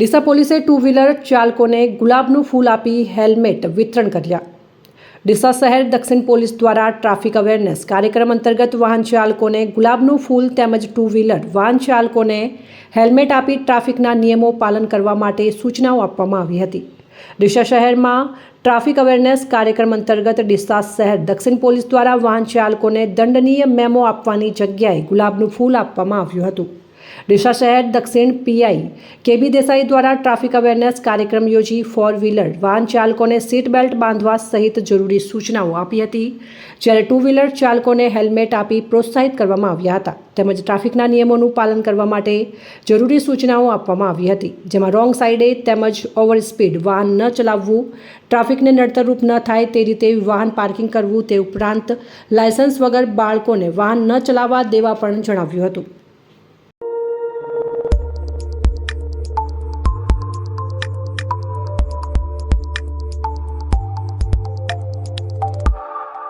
ડીસા પોલીસે two wheeler ચાલકોને ગુલાબનું ફૂલ આપી હેલ્મેટ વિતરણ કર્યા. ડીસા શહેર દક્ષિણ પોલીસ દ્વારા ટ્રાફિક અવેરનેસ કાર્યક્રમ અંતર્ગત વાહન ચાલકોને ગુલાબનું ફૂલ તેમજ ટુ વ્હીલર વાહન ચાલકોને હેલ્મેટ આપી ટ્રાફિકના નિયમો પાલન કરવા માટે સૂચનાઓ આપવામાં આવી હતી. ડીસા શહેરમાં ટ્રાફિક અવેરનેસ કાર્યક્રમ અંતર્ગત ડીસા શહેર દક્ષિણ પોલીસ દ્વારા વાહન ચાલકોને દંડનીય મેમો આપવાની જગ્યાએ ગુલાબનું ફૂલ આપવામાં આવ્યું હતું. ડીસા શહેર, દક્ષિણ પીઆઈ, કેબી દેસાઈ દ્વારા ટ્રાફિક અવેરનેસ કાર્યક્રમ યોજી ફોર વ્હીલર વાહન ચાલકોને સીટ બેલ્ટ બાંધવા સહિત જરૂરી સૂચનાઓ આપી હતી. જ્યારે ટુ વ્હીલર ચાલકોને હેલ્મેટ આપી પ્રોત્સાહિત કરવામાં આવ્યા હતા, તેમજ ટ્રાફિકના નિયમોનું પાલન કરવા માટે જરૂરી સૂચનાઓ આપવામાં આવી હતી, જેમાં રોંગ સાઈડે તેમજ ઓવર સ્પીડ વાહન ન ચલાવવું, ટ્રાફિકને નડતરરૂપ ન થાય તે રીતે વાહન પાર્કિંગ કરવું તે ઉપરાંત લાયસન્સ વગર બાળકોને વાહન ન ચલાવવા દેવા પણ જણાવ્યું હતું.